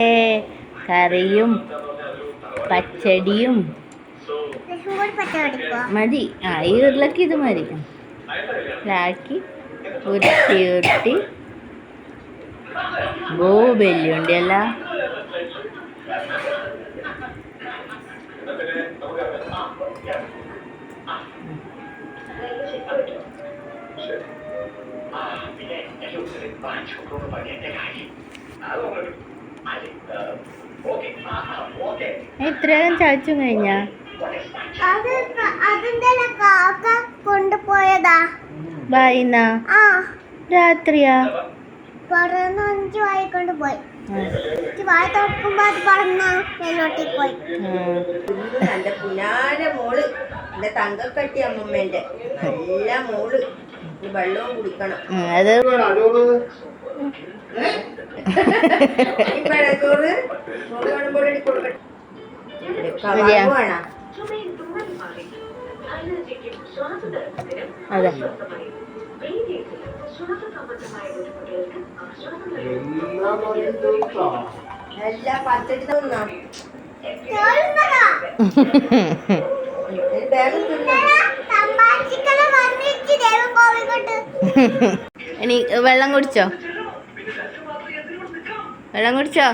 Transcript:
ഏ, കറിയും പച്ചടിയും മതി. ആ ഈ ഉരുളക്ക് ഇത് മതി. ലാക്കി ഉരുട്ടി ഉരുട്ടി ബോ ബെല്ലുണ്ട് അല്ല ഇത്രയും ചാച്ചും കാര്യം. അത് ക- അതിന്റെ കാക്ക കൊണ്ടുപോയതാ. ആ. രാത്രിയാ? പറന്ന് അഞ്ചു വായി കൊണ്ടുപോയി ആ, എനിക്ക് വായ തുറക്കുമ്പോ അത് പറന്ന മേലോട്ടേക്ക് പോയി. എന്റെ പുനാര മോൾ എന്റെ തങ്കക്കട്ടി അമ്മമ്മേന്റെ നല്ല മോൾ. വെള്ളവും കുടിക്കണം. അത്. അതെ. എല്ലാ പച്ചടി തിന്നാം ഇനി വെള്ളം കുടിച്ചോ? വെള്ളം കുടിച്ചോ?